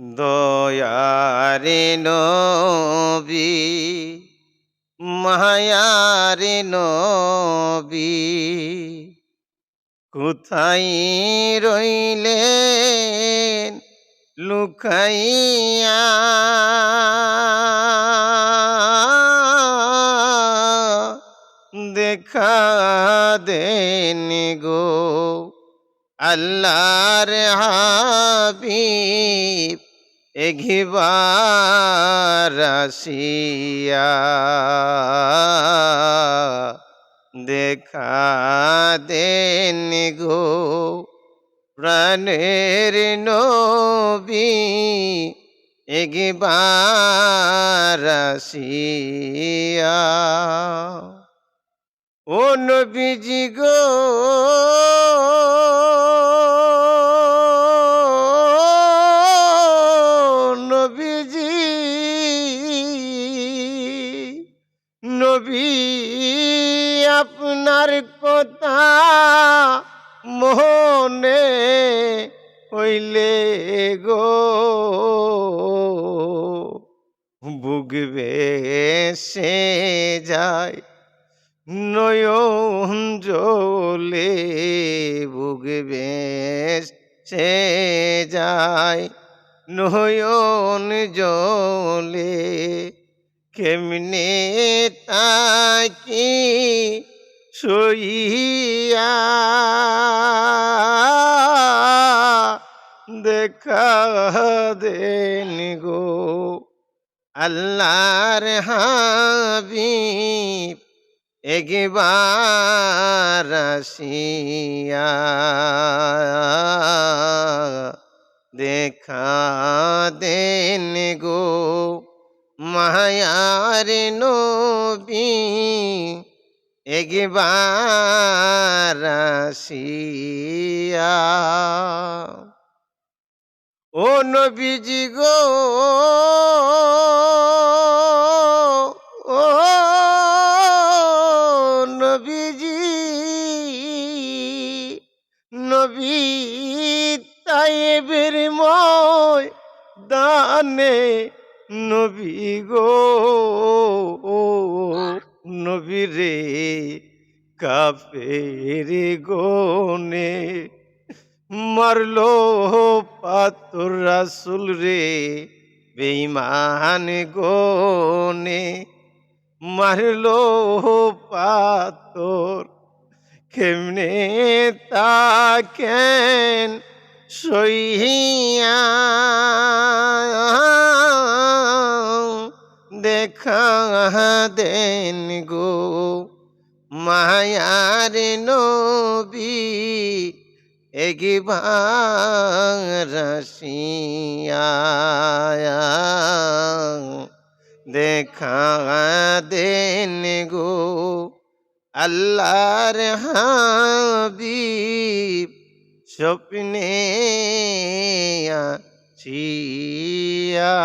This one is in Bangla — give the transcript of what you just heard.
দয়ারে নবী মায়ারে নবী কোথায় রইলেন লুকাইয়া? দেখা দেন গো আল্লাহর হাবিব এঘিবার আসিয়া দেখা দেন গো প্রাণের নবী এগিবার আসিয়া। ও নবীজি গো আপনার কথা মনে হইলে গো। বুগবে সে যায় নয়ন জলে বুগবে সে যায় নয়ন জলে কেমনে তাকি সইয়া দেখা দেন গো আল্লাহর হাবিব একবার আসিয়া দেখা দেন গো মায়ার নবী একবার ও নবীজি গো ও নবীজি নবী তাইবের ময় দানে নবী গো। নবী রে কাফের গোনে মারলো পাতর রাসুল রে বেইমান গোনে মারলো পাতর কেমনে তাকেন সইয়া দেখা দেন গো? মায়ার নবী একবার আসিয়া দেখা দেন গো আল্লাহর হাবিব স্বপ্নে আসিয়া।